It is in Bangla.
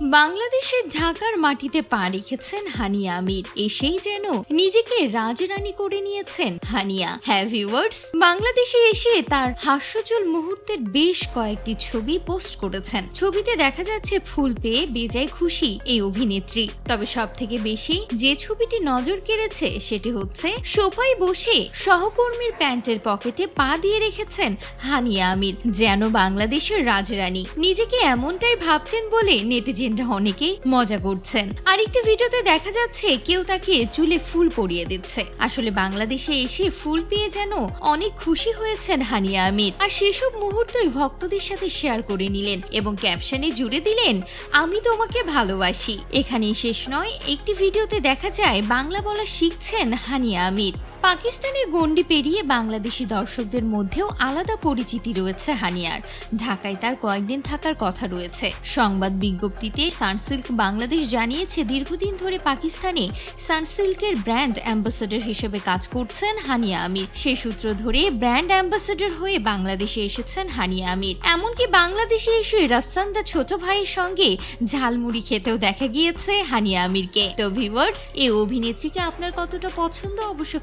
বাংলাদেশের ঢাকার মাটিতে পা রেখেছেন হানিয়া আমির। এসেই যেন নিজেকে রাজরানী করে নিয়েছেন হানিয়া। হ্যাঁ ভিউয়ার্স, বাংলাদেশে এসে তার হাস্যজল মুহূর্তের বেশ কয়েকটি ছবি পোস্ট করেছেন। ছবিতে দেখা যাচ্ছে ফুল পেয়ে বেজায় খুশি এই অভিনেত্রী। তবে সব থেকে বেশি যে ছবিটি নজর কেড়েছে সেটি হচ্ছে, সোফায় বসে সহকর্মীর প্যান্টের পকেটে পা দিয়ে রেখেছেন হানিয়া আমির, যেন বাংলাদেশের রাজরানী। নিজেকে এমনটাই ভাবছেন বলে নেটিজেনরা অনেকেই মজা করছেন। আরেকটি ভিডিওতে দেখা যাচ্ছে কেউ তাকে চুলে ফুল পরিয়ে দিচ্ছে। আসলে বাংলাদেশে এসে ফুল পেয়ে যেন অনেক খুশি হয়েছেন হানিয়া আমির। আর সেসব মুহূর্তই ভক্তদের সাথে শেয়ার করে নিলেন এবং ক্যাপশনে জুড়ে দিলেন, আমি তোমাকে ভালোবাসি। এখানেই শেষ নয়, একটি ভিডিওতে দেখা যায় বাংলা বলা শিখছেন হানিয়া আমির। পাকিস্তানের গণ্ডি পেরিয়ে বাংলাদেশি দর্শকদের মধ্যেও আলাদা পরিচিতি রয়েছে হানিয়ার। ঢাকায় তার কয়েকদিন থাকার কথা রয়েছে। সংবাদ বিজ্ঞপ্তিতে সানসিল্ক বাংলাদেশ জানিয়েছে, দীর্ঘদিন ধরে পাকিস্তানে সানসিল্কের ব্র্যান্ড অ্যাম্বাসেডর হিসেবে কাজ করছেন হানিয়া আমির। সে সূত্র ধরে, ব্র্যান্ড অ্যাম্বাসেডর হয়ে বাংলাদেশে এসেছেন হানিয়া আমির। এমনকি বাংলাদেশে এসে রাফসান্দা ছোট ভাইয়ের সঙ্গে ঝালমুড়ি খেতেও দেখা গিয়েছে হানিয়া আমিরকে। তো ভিউয়ার্স এই অভিনেত্রীকে আপনার কতটা পছন্দ অবশ্যই